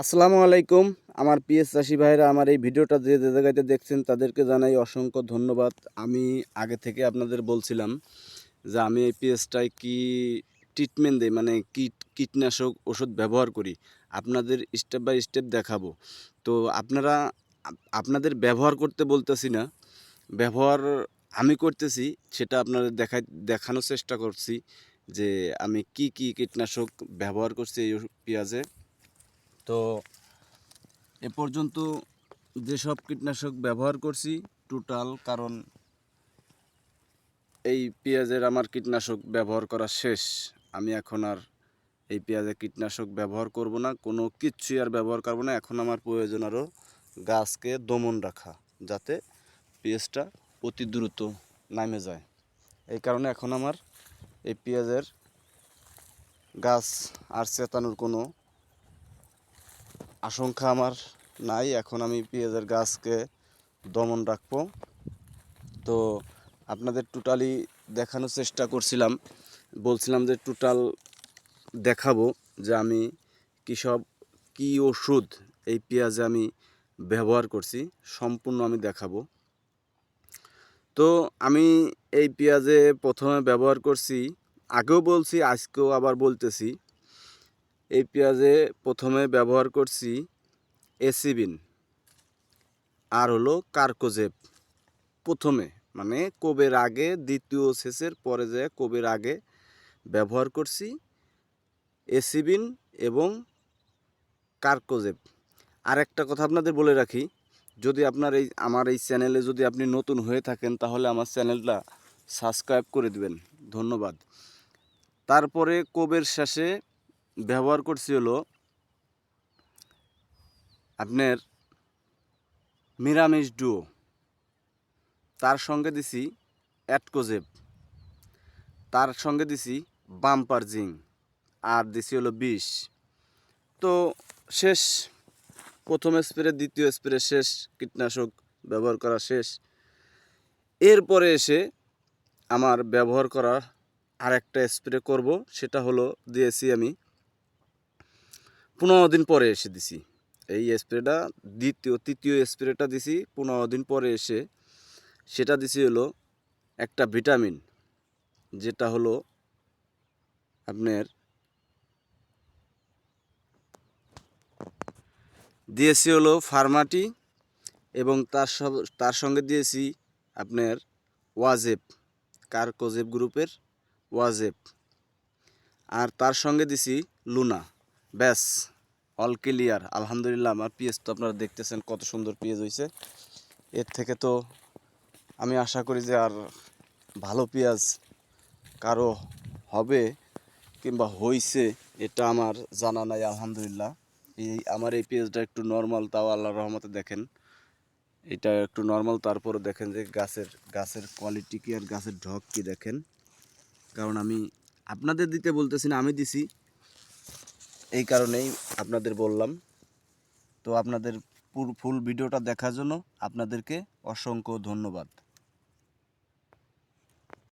আসসালামু আলাইকুম। আমার পিএস চাষি ভাইরা আমার এই ভিডিওটা যে যে জায়গাতে দেখছেন তাদেরকে জানাই অসংখ্য ধন্যবাদ। আমি আগে থেকে আপনাদের বলছিলাম যে আমি এই পিএসটায় কি ট্রিটমেন্ট দিই মানে কীট কীটনাশক ওষুধ ব্যবহার করি, আপনাদের স্টেপ বাই স্টেপ দেখাবো। তো আপনারা, আপনাদের ব্যবহার করতে বলতেছি না, ব্যবহার আমি করতেছি, সেটা আপনাদের দেখাই, দেখানোর চেষ্টা করছি যে আমি কি কি কীটনাশক ব্যবহার করছি এই পেঁয়াজে। তো এ পর্যন্ত যেসব কীটনাশক ব্যবহার করছি টোটাল কারণ এই পেঁয়াজের আমার কীটনাশক ব্যবহার করা শেষ। আমি এখন আর এই পেঁয়াজে কীটনাশক ব্যবহার করব না, কোনো কিচ্ছুই আর ব্যবহার করব না। এখন আমার প্রয়োজন আরও গাছকে দমন রাখা, যাতে পেঁয়াজটা অতি দ্রুত নামে যায়। এই কারণে এখন আমার এই পেঁয়াজের গাছ আর চেতানোর কোনো আশঙ্কা আমার নাই। এখন আমি পেঁয়াজের গাছকে দমন রাখব। তো আপনাদের টোটালি দেখানোর চেষ্টা করছিলাম। বলছিলাম যে টোটাল দেখাবো যে আমি কী সব, কী ওষুধ এই পেঁয়াজে আমি ব্যবহার করছি, সম্পূর্ণ আমি দেখাবো। তো আমি এই পেঁয়াজে প্রথমে ব্যবহার করছি, আগেও বলছি, আজকেও আবার বলতেছি। এই পেঁয়াজে প্রথমে ব্যবহার করছি এসিবিন আর হলো কার্কোজেব। প্রথমে মানে কোবের আগে, দ্বিতীয় শেষের পরে যে কোবের আগে ব্যবহার করছি এসিবিন এবং কার্কোজেব। আর একটা কথা আপনাদের বলে রাখি, যদি আপনার এই, আমার এই চ্যানেলে যদি আপনি নতুন হয়ে থাকেন, তাহলে আমার চ্যানেলটা সাবস্ক্রাইব করে দিবেন। ধন্যবাদ। তারপরে কোবের শেষে ব্যবহার করছি হলো আপনার মিরামিষ ডুও তার সঙ্গে দিছি অ্যাটকোজেব তার সঙ্গে দিছি বাম্পার জিং। আর দিছি হলো বিষ। তো শেষ, প্রথম স্প্রে, দ্বিতীয় স্প্রে শেষ, কীটনাশক ব্যবহার করা শেষ। এরপরে এসে আমার ব্যবহার করা আরেকটা স্প্রে করব, সেটা হলো দিয়েছি আমি পনেরো দিন পরে এসে দিছি। এই স্প্রেটা দ্বিতীয়, তৃতীয় স্প্রেটা দিছি, পনেরো দিন পরে এসে সেটা দিছি হলো একটা ভিটামিন, যেটা হলো আপনার দিয়েছি হলো ফার্মাটি এবং তার তার সঙ্গে দিয়েছি আপনার ওয়াজেব কার্কোজেব গ্রুপের ওয়াজেপ। আর তার সঙ্গে দিছি লুনা। ব্যাস অল ক্লিয়ার আলহামদুলিল্লাহ, আমার পিএস তো আপনারা দেখতেছেন কত সুন্দর পিএস হয়েছে এর থেকে তো আমি আশা করি যে আর ভালো পেঁয়াজ কারও হবে কিংবা হইছে, এটা আমার জানা নাই, আলহামদুলিল্লাহ। এই, আমার এই পেঁয়াজটা একটু নর্মাল তাও আল্লাহর রহমতে দেখেন। এটা একটু নর্মাল তারপরে দেখেন যে গাছের গাছের কোয়ালিটি কি আর গাছের ঢক কি দেখেন। কারণ আমি আপনাদের দিতে বলতেছি না, আমি দিছি। এই কারণেই আপনাদের বললাম। তো আপনাদের ফুল ভিডিওটা দেখার জন্য আপনাদেরকে অসংখ্য ধন্যবাদ।